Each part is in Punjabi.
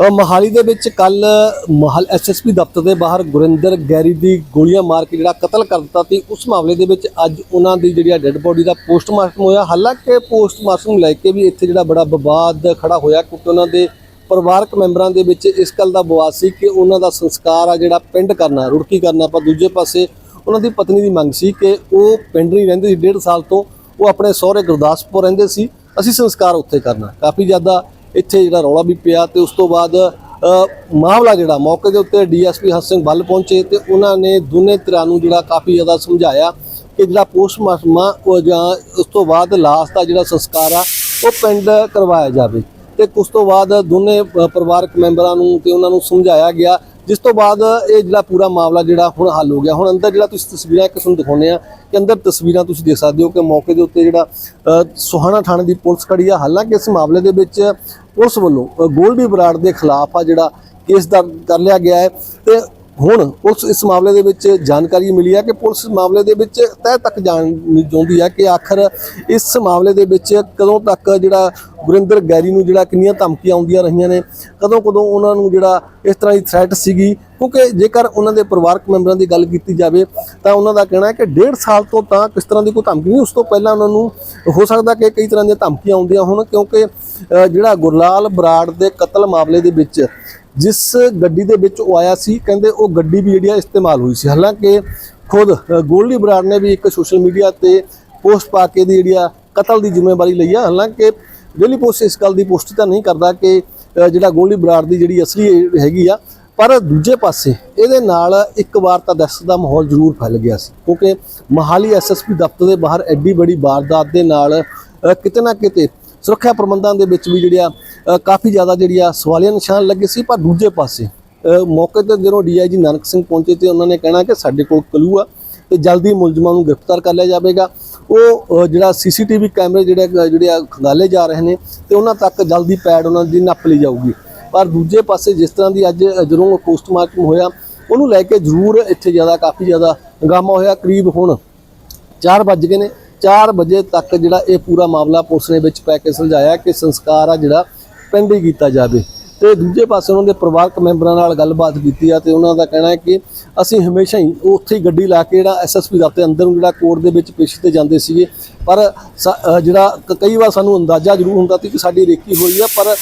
ਅ, ਮੋਹਾਲੀ ਦੇ ਵਿੱਚ ਕੱਲ ਮਹਲ ਐਸਐਸਪੀ ਦਫ਼ਤਰ ਦੇ ਬਾਹਰ ਗੁਰਿੰਦਰ ਗੈਰੀ ਦੀ ਗੋਲੀਆਂ ਮਾਰ ਕੇ ਜਿਹੜਾ ਕਤਲ ਕਰ ਦਿੱਤਾ ਸੀ ਉਸ ਮਾਮਲੇ ਦੇ ਵਿੱਚ ਅੱਜ ਉਹਨਾਂ ਦੀ ਜਿਹੜੀ ਡੈੱਡ ਬੋਡੀ ਦਾ ਪੋਸਟਮਾਰਟਮ ਹੋਇਆ। ਹਾਲਾਂਕਿ ਪੋਸਟਮਾਰਟਮ ਲੈ ਕੇ ਵੀ ਇੱਥੇ ਜਿਹੜਾ ਬੜਾ ਵਿਵਾਦ ਖੜਾ ਹੋਇਆ ਕਿਉਂਕਿ ਉਹਨਾਂ ਦੇ ਪਰਿਵਾਰਕ ਮੈਂਬਰਾਂ ਦੇ ਵਿੱਚ ਇਸ ਗੱਲ ਦਾ ਵਿਵਾਦ ਸੀ ਕਿ ਉਹਨਾਂ ਦਾ ਸੰਸਕਾਰ ਆ ਜਿਹੜਾ ਪਿੰਡ ਕਰਨਾ ਰੁੜਕੀ ਕਰਨਾ। ਪਰ ਦੂਜੇ ਪਾਸੇ ਉਹਨਾਂ ਦੀ ਪਤਨੀ ਦੀ ਮੰਗ ਸੀ ਕਿ ਉਹ ਪਿੰਡ ਨਹੀਂ ਰਹਿੰਦੇ ਸੀ ਡੇਢ ਸਾਲ ਤੋਂ ਉਹ ਆਪਣੇ ਸਹੁਰੇ ਗੁਰਦਾਸਪੁਰ ਰਹਿੰਦੇ ਸੀ। ਅਸੀਂ ਸੰਸਕਾਰ ਉੱਥੇ ਕਰਨਾ। ਕਾਫੀ ਜ਼ਿਆਦਾ ਇੱਥੇ ਜਿਹੜਾ ਰੌਲਾ ਵੀ ਪਿਆ ਤੇ ਉਸ ਤੋਂ ਬਾਅਦ ਮਾਮਲਾ ਜਿਹੜਾ ਮੌਕੇ ਦੇ ਉੱਤੇ ਡੀਐਸਪੀ ਹਰਸਿੰਘ ਸਿੰਘ ਬੱਲ ਪਹੁੰਚੇ ਤੇ ਉਹਨਾਂ ਨੇ ਦੋਨੇ ਧਿਰਾਂ ਨੂੰ ਜਿਹੜਾ ਕਾਫੀ ਜ਼ਿਆਦਾ ਸਮਝਾਇਆ ਕਿ ਜਿਹੜਾ ਪੋਸਟਮਾਰਟਮ ਆ, ਉਹ ਜਾਂ ਉਸ ਤੋਂ ਬਾਅਦ ਲਾਸ਼ ਦਾ ਜਿਹੜਾ ਸੰਸਕਾਰ ਆ, ਉਹ ਪਿੰਡ ਕਰਵਾਇਆ ਜਾਵੇ। ਤੇ ਉਸ ਤੋਂ ਬਾਅਦ ਦੋਨੇ ਪਰਿਵਾਰਕ ਮੈਂਬਰਾਂ ਨੂੰ ਤੇ ਉਹਨਾਂ ਨੂੰ ਸਮਝਾਇਆ ਗਿਆ ਜਿਸ ਤੋਂ ਬਾਅਦ ਇਹ ਜਿਹੜਾ ਪੂਰਾ ਮਾਮਲਾ ਜਿਹੜਾ ਹੁਣ ਹੱਲ ਹੋ ਗਿਆ। ਹੁਣ ਅੰਦਰ ਜਿਹੜਾ ਤੁਸੀਂ ਤਸਵੀਰਾਂ ਇੱਕ ਤੁਹਾਨੂੰ ਦਿਖਾਉਂਦੇ ਆ ਕਿ ਅੰਦਰ ਤਸਵੀਰਾਂ ਤੁਸੀਂ ਦੇਖ ਸਕਦੇ ਹੋ ਕਿ ਮੌਕੇ ਦੇ ਉੱਤੇ ਜਿਹੜਾ ਅ, ਸੁਹਾਣਾ ਥਾਣੇ ਦੀ ਪੁਲਿਸ ਖੜੀ ਆ। ਹਾਲਾਂਕਿ ਇਸ ਮਾਮਲੇ ਦੇ ਵਿੱਚ ਪੁਲਿਸ ਵੱਲੋਂ ਗੋਲਡੀ ਬਰਾੜ ਦੇ ਖਿਲਾਫ ਆ ਜਿਹੜਾ ਕੇਸ ਦਰਜ ਕਰ ਲਿਆ ਗਿਆ ਹੈ। ਤੇ ਹੁਣ ਪੁਲਿਸ ਇਸ ਮਾਮਲੇ ਦੇ ਵਿੱਚ ਜਾਣਕਾਰੀ ਮਿਲੀ ਹੈ ਕਿ ਪੁਲਿਸ ਮਾਮਲੇ ਦੇ ਵਿੱਚ ਤਹਿ ਤੱਕ ਜਾਣ ਚਾਹੁੰਦੀ ਹੈ ਕਿ ਆਖਰ ਇਸ ਮਾਮਲੇ ਦੇ ਵਿੱਚ ਕਦੋਂ ਤੱਕ ਜਿਹੜਾ ਗੁਰਿੰਦਰ ਗੈਰੀ ਨੂੰ ਜਿਹੜਾ ਕਿੰਨੀਆਂ ਧਮਕੀਆਂ ਆਉਂਦੀਆਂ ਰਹੀਆਂ ਨੇ, ਕਦੋਂ ਕਦੋਂ ਉਹਨਾਂ ਨੂੰ ਜਿਹੜਾ ਇਸ ਤਰ੍ਹਾਂ ਦੀ ਥ੍ਰੈਟ ਸੀਗੀ, ਕਿਉਂਕਿ ਜੇਕਰ ਉਹਨਾਂ ਦੇ ਪਰਿਵਾਰਕ ਮੈਂਬਰਾਂ ਦੀ ਗੱਲ ਕੀਤੀ ਜਾਵੇ ਤਾਂ ਉਹਨਾਂ ਦਾ ਕਹਿਣਾ ਹੈ ਕਿ ਡੇਢ ਸਾਲ ਤੋਂ ਤਾਂ ਕਿਸ ਤਰ੍ਹਾਂ ਦੀ ਕੋਈ ਧਮਕੀ ਨਹੀਂ, ਉਸ ਤੋਂ ਪਹਿਲਾਂ ਉਹਨਾਂ ਨੂੰ ਹੋ ਸਕਦਾ ਕਿ ਕਈ ਤਰ੍ਹਾਂ ਦੀਆਂ ਧਮਕੀਆਂ ਆਉਂਦੀਆਂ ਹੋਣ, ਕਿਉਂਕਿ ਜਿਹੜਾ ਗੁਰਲਾਲ ਬਰਾੜ ਦੇ ਕਤਲ ਮਾਮਲੇ ਦੇ ਵਿੱਚ ਜਿਸ ਗੱਡੀ ਦੇ ਵਿੱਚ ਉਹ ਆਇਆ ਸੀ ਕਹਿੰਦੇ ਉਹ ਗੱਡੀ ਵੀ ਜਿਹੜੀ ਆ ਇਸਤੇਮਾਲ ਹੋਈ ਸੀ। ਹਾਲਾਂਕਿ ਖੁਦ ਗੋਲਡੀ ਬਰਾੜ ਨੇ ਵੀ ਇੱਕ ਸੋਸ਼ਲ ਮੀਡੀਆ ਤੇ ਪੋਸਟ ਪਾ ਕੇ ਦੀ ਜਿਹੜੀ ਆ ਕਤਲ ਦੀ ਜ਼ਿੰਮੇਵਾਰੀ ਲਈ ਆ। ਹਾਲਾਂਕਿ ਡੇਲੀ ਪੋਸਟ ਇਸ ਗੱਲ ਦੀ ਪੁਸ਼ਟੀ ਤਾਂ ਨਹੀਂ ਕਰਦਾ ਕਿ ਜਿਹੜਾ ਗੋਲਡੀ ਬਰਾੜ ਦੀ ਜਿਹੜੀ ਅਸਲੀ ਹੈਗੀ ਆ ਪਰ ਦੂਜੇ ਪਾਸੇ ਇਹਦੇ ਨਾਲ ਇੱਕ ਵਾਰ ਤਾਂ ਦਹਿਸ਼ਤ ਦਾ ਮਾਹੌਲ ਜ਼ਰੂਰ ਫੈਲ ਗਿਆ ਸੀ ਕਿਉਂਕਿ ਮਹਾਲੀ ਐਸਐਸਪੀ ਦਫ਼ਤਰ ਦੇ ਬਾਹਰ ਐਡੀ ਬੜੀ ਵਾਰਦਾਤ ਦੇ ਨਾਲ ਕਿਤੇ ਨਾ ਕਿਤੇ ਸੁਰੱਖਿਆ ਪ੍ਰਬੰਧਾਂ ਦੇ ਵਿੱਚ ਵੀ ਜਿਹੜੀਆਂ ਅ, ਕਾਫੀ ਜ਼ਿਆਦਾ ਜਿਹੜੀ ਆ ਸਵਾਲੀਆ ਨਿਸ਼ਾਨ ਲੱਗੇ ਸੀ ਪਰ ਦੂਜੇ ਪਾਸੇ ਮੌਕੇ ਤੇ ਜਦੋਂ ਡੀਆਈਜੀ ਨਾਨਕ ਸਿੰਘ ਪਹੁੰਚੇ ਤੇ ਉਹਨਾਂ ਨੇ ਕਹਿਣਾ ਕਿ ਸਾਡੇ ਕੋਲ ਕਲੂ ਆ ਤੇ ਜਲਦੀ ਮੁਲਜ਼ਮਾਂ ਨੂੰ ਗ੍ਰਿਫਤਾਰ ਕਰ ਲਿਆ ਜਾਵੇਗਾ। ਉਹ ਅ, ਜਿਹੜਾ ਸੀਸੀਟੀਵੀ ਕੈਮਰੇ ਜਿਹੜੇ ਜਿਹੜੇ ਆ ਖੰਗਾਲੇ ਜਾ ਰਹੇ ਨੇ ਤੇ ਉਹਨਾਂ ਤੱਕ ਜਲਦੀ ਪੈੜ ਉਹਨਾਂ ਦੀ ਨੱਪ ਲਈ ਜਾਊਗੀ। ਪਰ ਦੂਜੇ ਪਾਸੇ ਜਿਸ ਤਰ੍ਹਾਂ ਦੀ ਅੱਜ ਜਦੋਂ ਪੋਸਟਮਾਰਟਮ ਹੋਇਆ ਉਹਨੂੰ ਲੈ ਕੇ ਜ਼ਰੂਰ ਇੱਥੇ ਜ਼ਿਆਦਾ ਕਾਫੀ ਜ਼ਿਆਦਾ ਹੰਗਾਮਾ ਹੋਇਆ। ਕਰੀਬ ਹੁਣ 4 ਵੱਜ ਗਏ ਨੇ। 4 ਵਜੇ ਤੱਕ ਜਿਹੜਾ ਇਹ ਪੂਰਾ ਮਾਮਲਾ ਪੁਲਿਸ ਨੇ ਵਿੱਚ ਪੈ ਕੇ ਸੁਲਝਾਇਆ ਕਿ ਸੰਸਕਾਰ ਆ ਜਿਹੜਾ ਪਿੰਡ ਹੀ ਕੀਤਾ ਜਾਵੇ। ਤੇ ਦੂਜੇ ਪਾਸੇ ਉਹਨਾਂ ਦੇ ਪਰਿਵਾਰਕ ਮੈਂਬਰਾਂ ਨਾਲ ਗੱਲਬਾਤ ਕੀਤੀ ਆ ਤੇ ਉਹਨਾਂ ਦਾ ਕਹਿਣਾ ਹੈ ਕਿ ਅਸੀਂ ਹਮੇਸ਼ਾ ਹੀ ਉੱਥੇ ਹੀ ਗੱਡੀ ਲਾ ਕੇ ਜਿਹੜਾ ਐਸਐਸਪੀ ਦਫ਼ਤਰ ਅੰਦਰ ਨੂੰ ਜਿਹੜਾ ਕੋਰਟ ਦੇ ਵਿੱਚ ਪੇਸ਼ੀ ਤੇ ਜਾਂਦੇ ਸੀਗੇ। ਪਰ ਸ- ਜਿਹੜਾ ਕਈ ਵਾਰ ਸਾਨੂੰ ਅੰਦਾਜ਼ਾ ਜ਼ਰੂਰ ਹੁੰਦਾ ਸੀ ਕਿ ਸਾਡੀ ਰੇਕੀ ਹੋਈ ਆ ਪਰ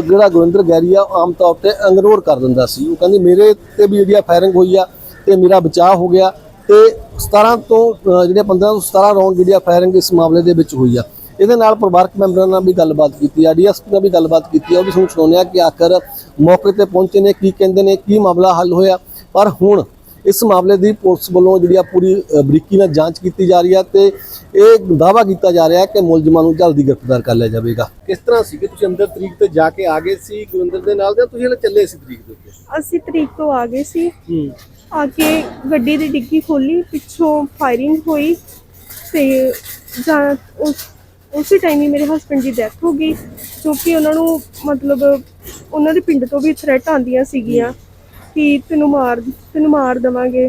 ਜਿਹੜਾ ਗੁਰਿੰਦਰ ਗੈਰੀ ਆ ਉਹ ਆਮ ਤੌਰ ਤੇ ਇਗਨੋਰ ਕਰ ਦਿੰਦਾ ਸੀ। ਉਹ ਕਹਿੰਦੀ ਮੇਰੇ ਤੇ ਵੀ ਜਿਹੜੀ ਫਾਇਰਿੰਗ ਹੋਈ ਆ ਤੇ ਮੇਰਾ ਬਚਾਅ ਹੋ ਗਿਆ ਤੇ 17 ਤੋਂ ਅ, ਜਿਹੜੇ 15 ਤੋਂ 17 ਰੌਂਡ ਜਿਹੜੀ ਆ ਫਾਇਰਿੰਗ ਇਸ ਮਾਮਲੇ ਦੇ ਵਿੱਚ ਹੋਈ ਆ। ਇਹਦੇ ਨਾਲ ਪਰਿਵਾਰਕ ਮੈਂਬਰਾਂ ਨਾਲ ਵੀ ਗੱਲਬਾਤ ਕੀਤੀ ਆ ਡੀਐਸਪੀ ਨਾਲ ਵੀ ਗੱਲਬਾਤ ਕੀਤੀ ਆ ਉਹ ਵੀ ਤੁਹਾਨੂੰ ਸੁਣਾਉਂਦੇ ਆ ਕਿ ਆਖਰ ਮੌਕੇ ਤੇ ਪਹੁੰਚੇ ਨੇ ਕੀ ਕਹਿੰਦੇ ਨੇ ਕੀ ਮਾਮਲਾ ਹੱਲ ਹੋਇਆ। ਪਰ ਹੁਣ ਇਸ ਮਾਮਲੇ ਦੀ ਪੁਲਿਸ ਵੱਲੋਂ ਜਿਹੜੀ ਆ ਪੂਰੀ ਬਰੀਕੀ ਨਾਲ ਜਾਂਚ ਕੀਤੀ ਜਾ ਰਹੀ ਆ ਤੇ ਇਹ ਦਾਵਾ ਕੀਤਾ ਜਾ ਰਿਹਾ ਕਿ ਮੁਲਜ਼ਮਾਂ ਨੂੰ ਜਲਦੀ ਗ੍ਰਿਫਤਾਰ ਕਰ ਲਿਆ ਜਾਵੇਗਾ। ਕਿਸ ਤਰ੍ਹਾਂ ਸੀ ਕਿ ਤੁਸੀਂ ਅੰਦਰ ਤਰੀਕ ਤੇ ਜਾ ਕੇ ਆ ਗਏ ਸੀ ਗੁਰਿੰਦਰ ਦੇ ਨਾਲ ਜਾਂ ਤੁਸੀਂ ਹਲੇ ਚੱਲੇ ਸੀ ਤਰੀਕ ਦੇ ਉੱਤੇ? ਅਸੀਂ ਤਰੀਕ ਤੋਂ ਆ ਗਏ ਸੀ। ਹੂੰ। ਆ ਕੇ ਗੱਡੀ ਦੀ ਡਿੱਗੀ ਖੋਲੀ ਪਿੱਛੋਂ ਫਾਇਰਿੰਗ ਹੋਈ ਤੇ ਜਾਂ ਉਸ ਉਸੇ ਟਾਈਮ ਹੀ ਮੇਰੇ ਹਸਬੰਡ ਦੀ ਡੈਥ ਹੋ ਗਈ ਕਿਉਂਕਿ ਉਹਨਾਂ ਨੂੰ ਮਤਲਬ ਉਹਨਾਂ ਦੇ ਪਿੰਡ ਤੋਂ ਵੀ ਥ੍ਰੈਟ ਆਉਂਦੀਆਂ ਸੀਗੀਆਂ ਕਿ ਤੈਨੂੰ ਮਾਰ ਤੈਨੂੰ ਮਾਰ ਦਵਾਂਗੇ।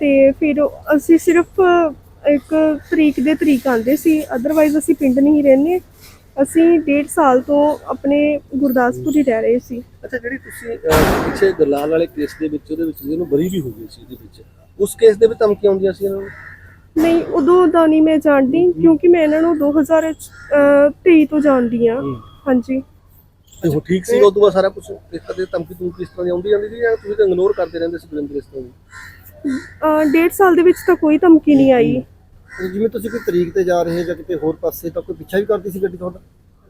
ਤੇ ਫਿਰ ਅਸੀਂ ਸਿਰਫ ਇੱਕ ਤਰੀਕ ਦੇ ਤਰੀਕ ਆਂਦੇ ਸੀ ਅਦਰਵਾਈਜ਼ ਅਸੀਂ ਪਿੰਡ ਨਹੀਂ ਰਹਿੰਦੇ। ਅਸੀਂ ਡੇਢ ਸਾਲ ਤੋਂ ਆਪਣੇ ਗੁਰਦਾਸਪੁਰ ਹੀ ਰਹਿ ਰਹੇ ਸੀ। ਅੱਛਾ, ਜਿਹੜੀ ਤੁਸੀਂ ਪਿੱਛੇ ਦਲਾਲ ਵਾਲੇ ਕੇਸ ਦੇ ਵਿੱਚ, ਉਹਦੇ ਵਿੱਚ ਇਹਨੂੰ ਬਰੀ ਵੀ ਹੋ ਗਈ ਸੀ ਇਹਦੇ ਵਿੱਚ। ਉਸ ਕੇਸ ਦੇ ਵਿੱਚ ਧਮਕੀਆਂ ਆਉਂਦੀਆਂ ਸੀ ਇਹਨਾਂ ਨੂੰ? ਨਹੀਂ ਉਦੋਂ ਦਾ ਨਹੀਂ ਮੈਂ ਜਾਣਦੀ ਕਿਉਂਕਿ ਮੈਂ ਇਹਨਾਂ ਨੂੰ 2023 ਤੋਂ ਜਾਣਦੀ ਆ। ਹਾਂਜੀ। ਤੇ ਉਹ ਠੀਕ ਸੀ ਤੋਂ ਬਾਅਦ ਸਾਰਾ ਕੁਝ ਕਦੇ ਧਮਕੀ ਤੂੰ ਕਿਸ ਤਰ੍ਹਾਂ ਦੀ ਆਉਂਦੀ ਜਾਂਦੀ ਸੀ ਜਾਂ ਤੁਸੀਂ ਤਾਂ ਇਗਨੋਰ ਕਰਦੇ ਰਹਿੰਦੇ ਸੀ ਗੁਰਿੰਦਰ ਇਸ ਤਰ੍ਹਾਂ ਦੀ? ਅਹ ਡੇਢ ਸਾਲ ਦੇ ਵਿੱਚ ਤਾਂ ਕੋਈ ਧਮਕੀ ਨਹੀਂ ਆਈ। ਤੇ ਜਿਵੇਂ ਤੁਸੀਂ ਕੋਈ ਤਰੀਕ ਤੇ ਜਾ ਰਹੇ ਜਾਂ ਕਿਤੇ ਹੋਰ ਪਾਸੇ ਤਾਂ ਕੋਈ ਪਿੱਛਾ ਵੀ ਕਰਦੀ ਸੀ ਗੱਡੀ ਤੁਹਾਡਾ?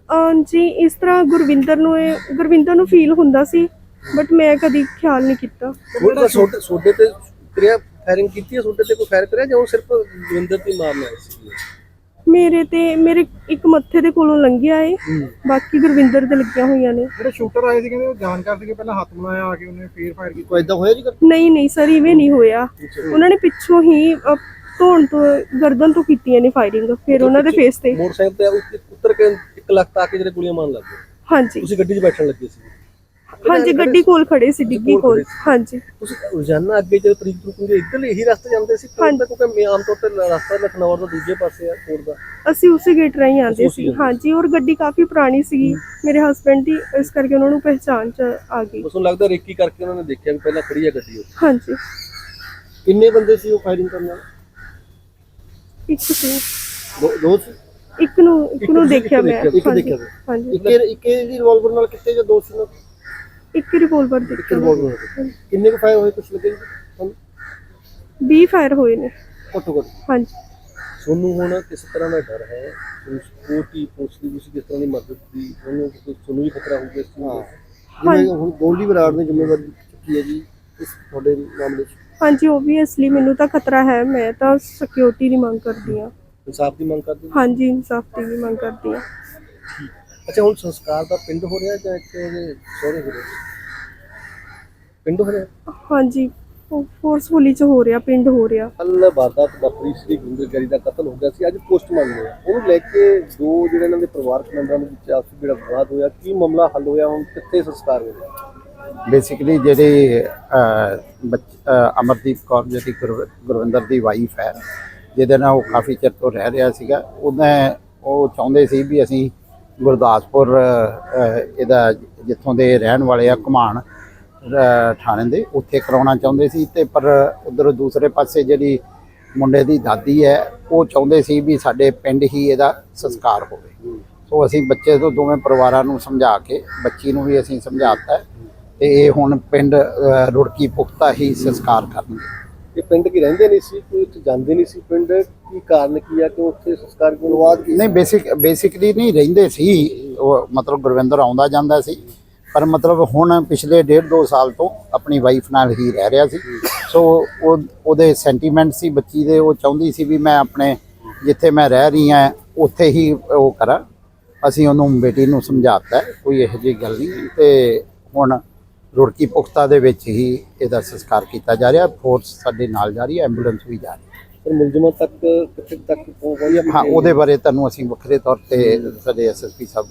ਅਹ ਜੀ ਇਸ ਤਰ੍ਹਾਂ ਗੁਰਵਿੰਦਰ ਨੂੰ ਇਹ ਗੁਰਵਿੰਦਰ ਨੂੰ ਫੀਲ ਹੁੰਦਾ ਸੀ ਬਟ ਮੈਂ ਕਦੀ ਖਿਆਲ ਨਹੀਂ ਕੀਤਾ। ਤਾਂ ਛੋਟੇ ਛੋਟੇ ਤੇ ਕਰਿਆ ਫਾਇਰਿੰਗ ਕੀਤੀ ਹੈ? ਛੋਟੇ ਤੇ ਕੋਈ ਫਾਇਰ ਕਰਿਆ ਜਾਂ ਉਹ ਸਿਰਫ ਗੁਰਿੰਦਰ ਦੀ ਮਾਰਨਾ ਸੀ? ਮੇਰੇ ਤੇ ਮੇਰੇ ਇੱਕ ਮੱਥੇ ਦੇ ਕੋਲੋਂ ਲੰਘਿਆ ਏ। ਬਾਕੀ ਗੁਰਵਿੰਦਰ ਦੇ ਲੱਗੀਆਂ ਹੋਈਆਂ ਨੇ। ਜਿਹੜੇ ਸ਼ੂਟਰ ਆਏ ਸੀ ਕਹਿੰਦੇ ਉਹ ਜਾਣਕਾਰ ਸੀਗੇ ਪਹਿਲਾਂ ਹੱਥ ਬਣਾਇਆ ਆ ਕੇ ਉਹਨੇ ਫੇਰ ਫਾਇਰ ਕੀਤਾ। ਇਦਾਂ ਹੋਇਆ ਜੀ ਨਹੀਂ ਨਹੀਂ ਸਰ ਇਵੇਂ ਨਹੀਂ ਹੋਇਆ। ਉਹਨਾਂ ਨੇ ਪਿੱਛੋਂ ਹੀ ਧੌਣ ਤੋਂ ਗਰਦਨ ਤੋਂ ਕੀਤੀਆਂ ਨੇ ਫਾਇਰਿੰਗ ਫਿਰ ਉਹਨਾਂ ਦੇ ਫੇਸ ਤੇ। ਮੋਟਰਸਾਈਕਲ ਤੇ ਉੱਤੇ- ਉੱਤਰ ਕੇ ਇੱਕ ਲੱਖ ਆ ਕੇ ਜਿਹੜੇ ਗੋਲੀਆਂ ਮਾਰਨ ਲੱਗ ਗਏ। ਹਾਂਜੀ। ਤੁਸੀਂ ਗੱਡੀ 'ਚ ਬੈਠਣ ਲੱਗੇ ਸੀ। ਹਾਂਜੀ ਗੱਡੀ ਕੋਲ ਖੜੇ ਸੀ ਡਿੱਗੀ ਕੋਲ ਕੋਲ। ਹਾਂਜੀ। ਤੁਸੀਂ ਰੋਜ਼ਾਨਾ ਅੱਗੇ ਜਦੋਂ ਤਰੀਕ ਤਰੀਕ ਹੁੰਦੀ ਇੱਧਰ ਇਹੀ ਰਸਤੇ ਜਾਂਦੇ ਸੀ। ਤਾਂ ਕਿਉਂਕਿ ਆਮ ਤੌਰ ਤੇ ਰਸਤਾ ਲਖਨਊ ਦਾ ਦੂਜੇ ਪਾਸੇ ਆ ਕੋਟ ਦਾ। ਅਸੀਂ ਉਸੇ ਗੇਟ ਰਾਹੀਂ ਆਉਂਦੇ ਸੀ। ਹਾਂਜੀ ਔਰ ਗੱਡੀ ਕਾਫੀ ਪੁਰਾਣੀ ਸੀਗੀ। ਮੇਰੇ ਹਸਬੰਡ ਦੀ ਇਸ ਕਰਕੇ ਉਹਨਾਂ ਨੂੰ ਪਹਿਚਾਣ ਚ ਆ ਗਈ। ਉਸ ਨੂੰ ਲੱਗਦਾ ਰੇਕੀ ਕਰਕੇ ਉਹਨਾਂ ਨੇ ਦੇਖਿਆ ਵੀ ਪਹਿਲਾਂ ਖੜੀ ਆ ਗੱਡੀ ਉੱਥੇ। ਹਾਂਜੀ। ਕਿੰਨੇ ਬੰਦੇ ਸੀ ਉਹ ਫਾਇਰਿੰਗ ਕਰਨ ਵਾਲੇ? ਇੱਕ ਸੀ। ਦੋ ਸੀ? ਇੱਕ ਨੂੰ ਇੱਕ ਨੂੰ ਦੇਖਿਆ ਮੈਂ। ਹਾਂਜੀ ਇੱਕ ਇੱਕ ਦੀ ਰਿਵਾਲਵਰ ਨਾਲ ਕਿੱਤੇ ਜਾਂ ਦੋ ਸੀ ਨਾ ਇੱਕ ਰਿਵੋਲਵਰ ਇੱਕ ਰਿਵਾਲਵਰ ਕਿੰਨੇ ਕੁ ਫਾਇਰ ਹੋਏ ਕੁਛ ਲੱਗੇ ਜੀ ਤੁਹਾਨੂੰ? 20 ਫਾਇਰ ਹੋਏ ਨੇ। ਘੱਟੋ ਘੱਟ। ਹਾਂਜੀ। ਤੁਹਾਨੂੰ ਹੁਣ ਕਿਸ ਤਰ੍ਹਾਂ ਦਾ ਡਰ ਹੈ? ਸਪੋਰਟੀ ਪੁਲਿਸ ਦੀ ਤੁਸੀਂ ਕਿਸ ਤਰ੍ਹਾਂ ਦੀ ਮਦਦ ਦੀ ਉਹਨੂੰ ਕੋਈ ਤੁਹਾਨੂੰ ਵੀ ਖਤਰਾ ਹੋਊਗਾ ਇਸ ਚੀਜ਼ ਹਾਂ। ਜਿਵੇਂ ਹੁਣ ਗੋਲਡੀ ਬਰਾੜ ਨੇ ਜ਼ਿੰਮੇਵਾਰੀ ਚੁੱਕੀ ਹੈ ਜੀ ਇਸ ਤੁਹਾਡੇ ਮਾਮਲੇ 'ਚ? ਹਾਂਜੀ ਓਬਵੀਅਸਲੀ ਮੈਨੂੰ ਤਾਂ ਖਤਰਾ ਹੈ ਮੈਂ ਤਾਂ ਸਿਕਿਉਰਿਟੀ ਦੀ ਮੰਗ ਕਰਦੀ ਹਾਂ। ਇਨਸਾਫ ਦੀ ਮੰਗ ਕਰਦੇ ਹੋ? ਹਾਂਜੀ ਇਨਸਾਫ ਦੀ ਵੀ ਮੰਗ ਕਰਦੀ ਹਾਂ। ਅੱਛਾ ਹੁਣ ਸੰਸਕਾਰ ਦਾ ਪਿੰਡ ਹੋ ਰਿਹਾ ਜਾਂ ਇੱਥੇ ਉਹਦੇ ਸਹੁਰੇ ਹੋ ਰਿਹਾ? ਪਿੰਡ ਹੋ ਰਿਹਾ? ਹਾਂਜੀ ਫੋਰਸਫੁਲੀ ਚ ਹੋ ਰਿਹਾ ਪਿੰਡ ਹੋ ਰਿਹਾ। ਕੱਲ ਵਾਰਦਾਤ ਵਾਪਰੀ ਸ੍ਰੀ ਗੁਰਿੰਦਰ ਗੈਰੀ ਦਾ ਕਤਲ ਹੋ ਗਿਆ ਸੀ ਅੱਜ ਪੋਸਟਮਾਰਟਮ ਹੋਇਆ। ਉਹਨੂੰ ਲੈ ਕੇ ਦੋ ਜਿਹੜੇ ਇਹਨਾਂ ਦੇ ਪਰਿਵਾਰਕ ਮੈਂਬਰਾਂ ਦੇ ਵਿੱਚ ਆਪਸੀ ਜਿਹੜਾ ਵਿਵਾਦ ਹੋਇਆ ਕੀ ਮਾਮਲਾ ਹੱਲ ਹੋਇਆ ਹੁਣ ਕਿੱਥੇ ਸੰਸਕਾਰ ਹੋਇਆ ਬੇਸਿਕਲੀ ਜਿਹੜੀ ਅਮਰਦੀਪ ਕੌਰ ਜਿਹੜੀ ਗੁਰ- ਗੁਰਵਿੰਦਰ ਦੀ ਵਾਈਫ ਹੈ ਜਿਹਦੇ ਨਾਲ ਉਹ ਕਾਫੀ ਚਿਰ ਤੋਂ ਰਹਿ ਰਿਹਾ ਸੀਗਾ ਉਹਨੇ ਉਹ ਚਾਹੁੰਦੇ ਸੀ ਵੀ ਅਸੀਂ ਗੁਰਦਾਸਪੁਰ ਇਹਦਾ ਜਿੱਥੋਂ ਦੇ ਰਹਿਣ ਵਾਲੇ ਆ ਘਮਾਣ ਥਾਣੇ ਦੇ, ਉੱਥੇ ਕਰਾਉਣਾ ਚਾਹੁੰਦੇ ਸੀ ਤੇ ਪਰ ਉਧਰ ਦੂਸਰੇ ਪਾਸੇ ਜਿਹੜੀ ਮੁੰਡੇ ਦੀ ਦਾਦੀ ਹੈ, ਉਹ ਚਾਹੁੰਦੇ ਸੀ ਵੀ ਸਾਡੇ ਪਿੰਡ ਹੀ ਇਹਦਾ ਸੰਸਕਾਰ ਹੋਵੇ। ਸੋ ਅਸੀਂ ਬੱਚੇ ਤੋਂ ਦੋਵੇਂ ਪਰਿਵਾਰਾਂ ਨੂੰ ਸਮਝਾ ਕੇ, ਬੱਚੀ ਨੂੰ ਵੀ ਅਸੀਂ ਸਮਝਾਤਾ ਹੈ ਤੇ ਇਹ ਹੁਣ ਪਿੰਡ ਰੁੜਕੀ ਪੁਖਤਾ ਹੀ ਸੰਸਕਾਰ ਕਰਨਗੇ। ਇਹ ਪਿੰਡ ਕੀ ਰਹਿੰਦੇ ਨਹੀਂ ਸੀ, ਕੋਈ ਉੱਥੇ ਜਾਂਦੇ ਨਹੀਂ ਸੀ ਪਿੰਡ, ਕੀ ਕਾਰਨ ਕੀ ਆ ਕਿ ਉੱਥੇ ਸੰਸਕਾਰ ਕਿਉਂ ਵਿਵਾਦ ਨਹੀਂ ਬੇਸਿਕ ਬੇਸਿਕਲੀ ਨਹੀਂ ਰਹਿੰਦੇ ਸੀ। ਉਹ ਮਤਲਬ ਗੁਰਵਿੰਦਰ ਆਉਂਦਾ ਜਾਂਦਾ ਸੀ। ਪਰ ਮਤਲਬ ਹੁਣ ਪਿਛਲੇ ਡੇਢ ਦੋ ਸਾਲ ਤੋਂ ਆਪਣੀ ਵਾਈਫ ਨਾਲ ਹੀ ਰਹਿ ਰਿਹਾ ਸੀ। ਸੋ ਉਹ, ਉਹਦੇ ਸੈਂਟੀਮੈਂਟ ਸੀ, ਬੱਚੀ ਦੇ, ਉਹ ਚਾਹੁੰਦੀ ਸੀ ਵੀ ਮੈਂ ਆਪਣੇ ਜਿੱਥੇ ਮੈਂ ਰਹਿ ਰਹੀ ਹਾਂ, ਉੱਥੇ ਹੀ ਉਹ ਕਰਾਂ। ਅਸੀਂ ਉਹਨੂੰ ਬੇਟੀ ਨੂੰ ਸਮਝਾਤਾ, ਕੋਈ ਇਹੋ ਜਿਹੀ ਗੱਲ ਨਹੀਂ। ਤੇ ਹੁਣ ਰੁੜਕੀ ਪੁਖਤਾ ਦੇ ਵਿੱਚ ਹੀ ਇਹਦਾ ਸੰਸਕਾਰ ਕੀਤਾ ਜਾ ਰਿਹਾ। ਫੋਰਸ ਸਾਡੇ ਨਾਲ ਜਾ ਰਹੀ ਹੈ ਐਂਬੂਲੈਂਸ ਵੀ ਜਾ ਰਹੀ ਹੈ। ਪਰ ਮੁਲਜ਼ਮਾਂ ਤੱਕ ਕਿੱਥੇ ਤੱਕ ਪਹੁੰਚ ਗਈ ਹਾਂ? ਉਹਦੇ ਬਾਰੇ ਤੁਹਾਨੂੰ ਅਸੀਂ ਵੱਖਰੇ ਤੌਰ ਤੇ ਸਾਡੇ ਐਸਐਸਪੀ ਸਾਹਿਬ